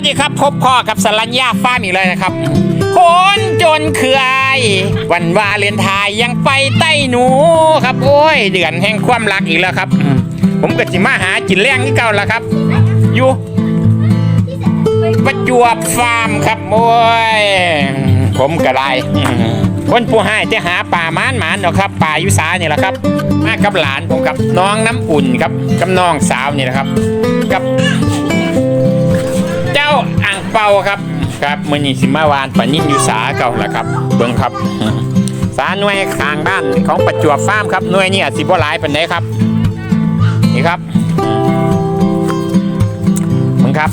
สดีครับพบพ่อกับสรัญญาฟ้าร์มอีกเลยนะครับ คนจนเคือไอวันวาเลนไทน์ยังไปใต้หนูครับ โอ้ย เดือนแห่งความรักอีกแล้วครับอืมผมก็จิมาหาจินแรงที่เก่าแล้วครับ อยู่ประจวบฟาร์มครับโอ้ย ผมก็ได้คนผู้ให้จะหาป่าม้านหมานเนาะครับป่ายุสาเนี่ยแหละครับ มากับหลานผมครับน้องน้ำอุ่นครับกับน้องสาวนี่แหละครับ กับ ปาครับ ครับมือนี้สิมาวานปานิ่งอยู่สาเก่าแหละครับ เบิ้งครับ สาหน่วยข้างบ้านของประจวบฟาร์มครับหน่วยนี่อาจสิบ่หลายปานใดครับ นี่ครับเบิ้งครับ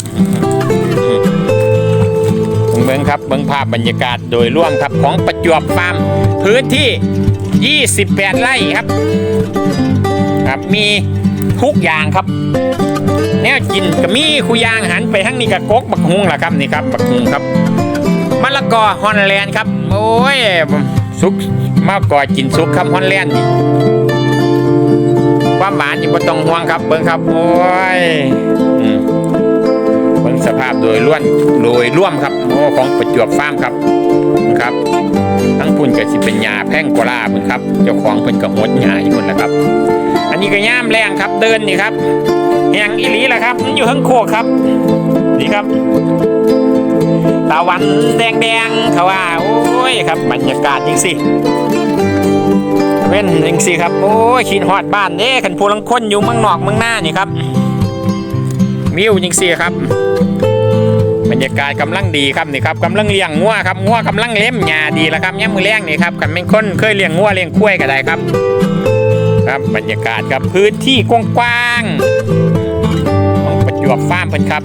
เบิ้งครับเบิ้งภาพบรรยากาศโดยรวมครับของประจวบฟาร์มพื้นที่ 28 ไร่ครับ ครับมี ทุกอย่างครับแนวกินก็มีคุยางหันไปทั้งนี้กับกกบักฮุงล่ะครับนี่ครับบักฮุงครับมะละกอฮอนแลนด์ครับโอ้ยสุกมะละกอกินสุกครับฮอนแลนด์นี่ความหวานนี่บ่ต้องห่วงครับเบิ่งครับโอ้ยเบิ่งสภาพโดยล้วนโดยร่วมครับโอ้ของประจวบฟาร์มครับครับ พุ่นก็สิเป็นหญ้าแพ่งกว่าลาพิ่นครับ เจ้าของเพิ่นก็หดหญ้าอยู่พุ่นนะครับ อันนี้ก็ย่ามแรงครับเดินนี่ครับแหงอีหลีแหละครับอยู่ข้างโคกครับ นี่ครับตะวันแดงๆเขาว่าโอ้ยครับบรรยากาศจริงสิเว้นจริงสิครับโอ้ยขีนหอดบ้านเด้ขันพูลังคนอยู่เมืองนอกเมืองหน้านี่ครับวิวจริงสิครับ บรรยากาศกำลังดีครับนี่ครับกำลังเลี้ยงงัวครับงัวกำลังเล็มหญ้าดีแล้วครับเนี่ยมือแรงนี่ครับกันเป็นคนเคยเลี้ยงงัวเลี้ยงควายก็ได้ครับ ครับบรรยากาศครับพื้นที่กว้างๆของประจวบฟาร์มเพิ่นครับ